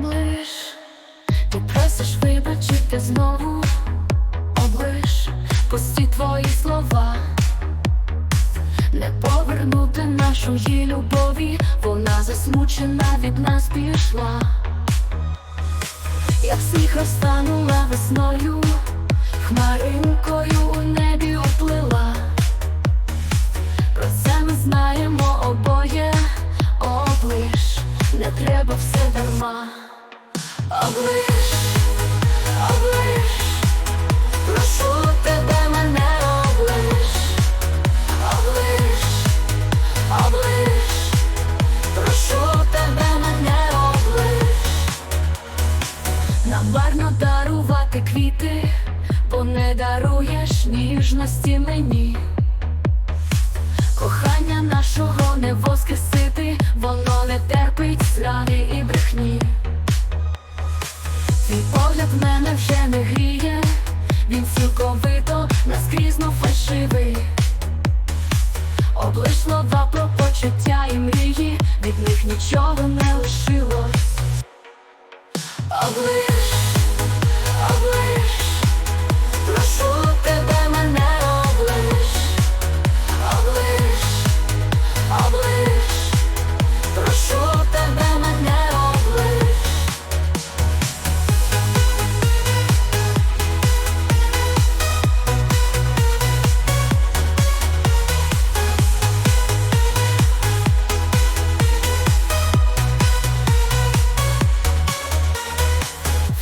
облиш, ти просиш вибачити знову, облиш, пусті твої слова, не повернути нашої любові, вона засмучена від нас пішла, як сніг розтанула весною, хмаринкою у небі уплила. Про це ми знаємо обоє, облиш, не треба все дарма. Облиш, облиш, прошу тебе мене облиш, облиш, облиш, прошу тебе мене облиш. Нам марно дарувати квіти, бо не даруєш ніжності мені. Облиш слова про почуття і мрії, від них нічого не лишилось.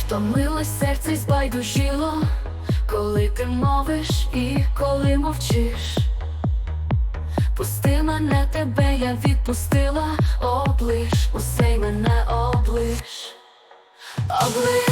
Втомилось серце й збайдужило, коли ти мовиш і коли мовчиш. Пусти мене, тебе я відпустила, облиш, усе й мене облиш, облиш,